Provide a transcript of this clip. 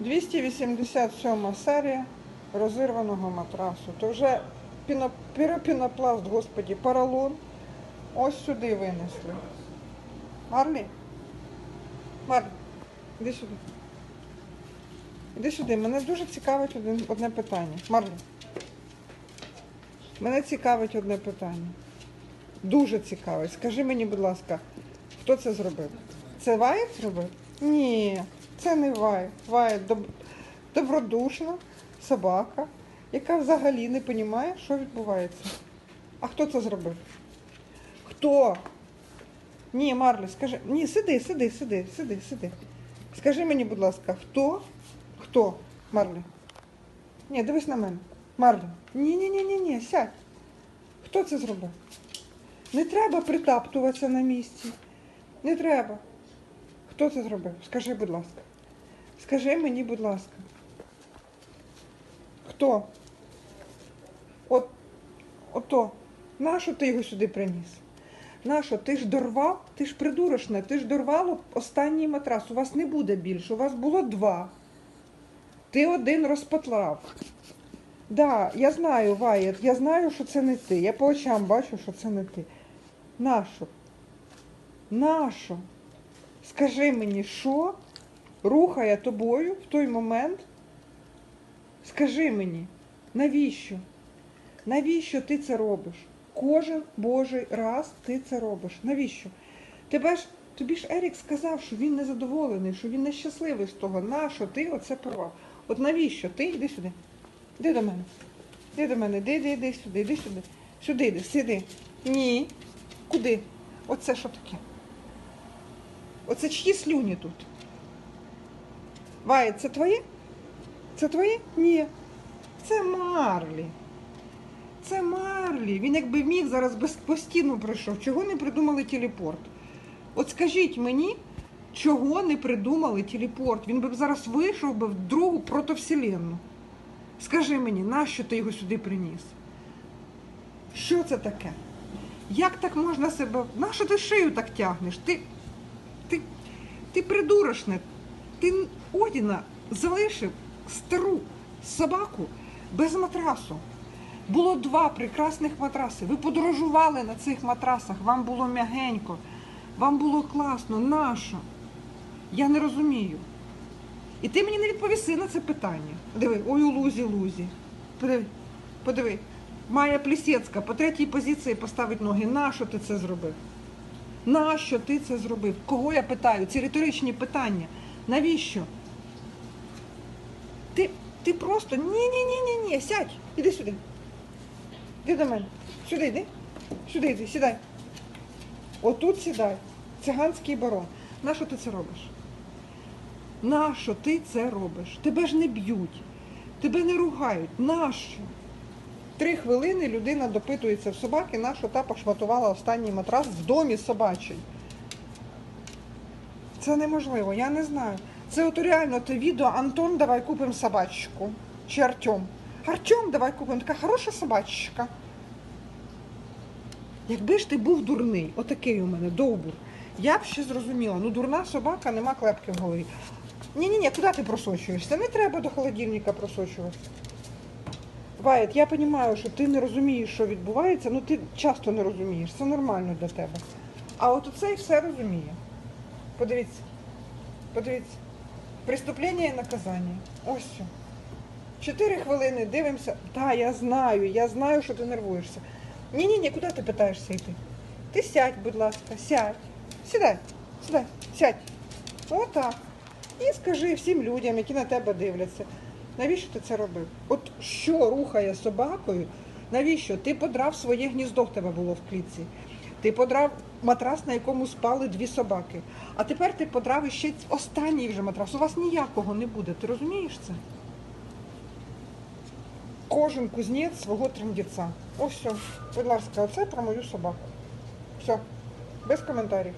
287 серія розірваного матрасу. То вже піно, піропінопласт, господі, поролон. Ось сюди винесли. Марлі? Марлі, іди сюди. Іди сюди. Мене дуже цікавить одне питання. Марлі. Мене цікавить одне питання. Дуже цікавить. Скажи мені, будь ласка, хто це зробив? Це Ваєт зробив? Ні, це не. Ваєт доб... добродушна собака, яка взагалі не розуміє, що відбувається. А хто це зробив? Хто? Ні, Марлі, скажи. Ні, сиди, сиди, сиди, сиди, сиди. Скажи мені, будь ласка, хто? Хто? Марлі? Ні, дивись на мене. Марлі. Ні, ні, ні, ні, ні, сядь. Хто це зробив? Не треба притаптуватися на місці. Не треба. Хто це зробив? Скажи, будь ласка. Скажи мені, будь ласка. Хто? От, ото. Нащо ти його сюди приніс? Нащо? Ти ж дорвав, ти ж придурочне, ти ж дорвало останній матрас. У вас не буде більше, у вас було два. Ти один розпотлав. Да, я знаю, Ваєт, я знаю, що це не ти. Я по очам бачу, що це не ти. Нащо? Нащо? Скажи мені, що рухає тобою в той момент? Скажи мені, навіщо? Навіщо ти це робиш? Кожен божий раз ти це робиш. Навіщо? Тебе ж, тобі ж Ерік сказав, що він незадоволений, що він нещасливий з того, нащо ти оце порвав. От навіщо? Ти йди сюди. Іди до мене. Іди до мене, іди, іди, іди сюди, іди сюди. Сюди йди, сиди. Ні. Куди? Оце що таке? Оце чиї слюні тут? Ває, це твоє? Це твоє? Ні. Це Марлі. Це Марлі. Він якби міг зараз без по пройшов. Чого не придумали телепорт? От скажіть мені, чого не придумали телепорт? Він би зараз вийшов би в другу протовселенну. Скажи мені, нащо ти його сюди приніс? Що це таке? Як так можна себе. Нащо ти шию так тягнеш? Ти. Ти. Ти придурочне. Ти Одіна залишив стару собаку без матрасу. Було два прекрасних матраси. Ви подорожували на цих матрасах, вам було м'ягенько, вам було класно. Нащо? Я не розумію. І ти мені не відповіси на це питання. Диви, ой, у лузі лузі. Подиви, подиви. Майя Плісецька по третій позиції поставить ноги. Нащо ти це зробив? Нащо ти це зробив? Кого я питаю? Ці риторичні питання. Навіщо? Ти, ти просто ні, ні, ні, ні, ні, сядь, іди сюди. Іди до мене. Сюди йди. Сюди йди, сідай. Отут сідай. Циганський барон. Нащо ти це робиш? Нащо ти це робиш? Тебе ж не б'ють, тебе не ругають. Нащо? Три хвилини людина допитується в собаки, нащо та пошматувала останній матрас в домі собачий. Це неможливо, я не знаю. Це от реально те відео Антон, давай купимо собачку. Чи Артем. Артем, давай купимо. Така хороша собачка. Якби ж ти був дурний, отакий у мене довбур, я б ще зрозуміла, ну дурна собака, нема клепки в голові. Ні-ні-ні, куди ти просочуєшся? Не треба до холодильника просочуватися. Ваєт, я розумію, що ти не розумієш, що відбувається, ну ти часто не розумієш, це нормально для тебе. А от оцей все розуміє. Подивіться, подивіться. Преступлення і наказання. Ось все. Чотири хвилини дивимося. Так, я знаю, я знаю, що ти нервуєшся. Ні-ні, ні, куди ти питаєшся йти? Ти сядь, будь ласка, сядь. Сідай, сідай, сядь. Отак. І скажи всім людям, які на тебе дивляться, навіщо ти це робив? От що рухає собакою? Навіщо? Ти подрав своє гніздо в тебе було в клітці. Ти подрав матрас, на якому спали дві собаки. А тепер ти подравиш ще останній вже матрас. У вас ніякого не буде. Ти розумієш це? Кожен кузнець свого трендіця. Ось все. Будь ласка, оце про мою собаку. Все. Без коментарів.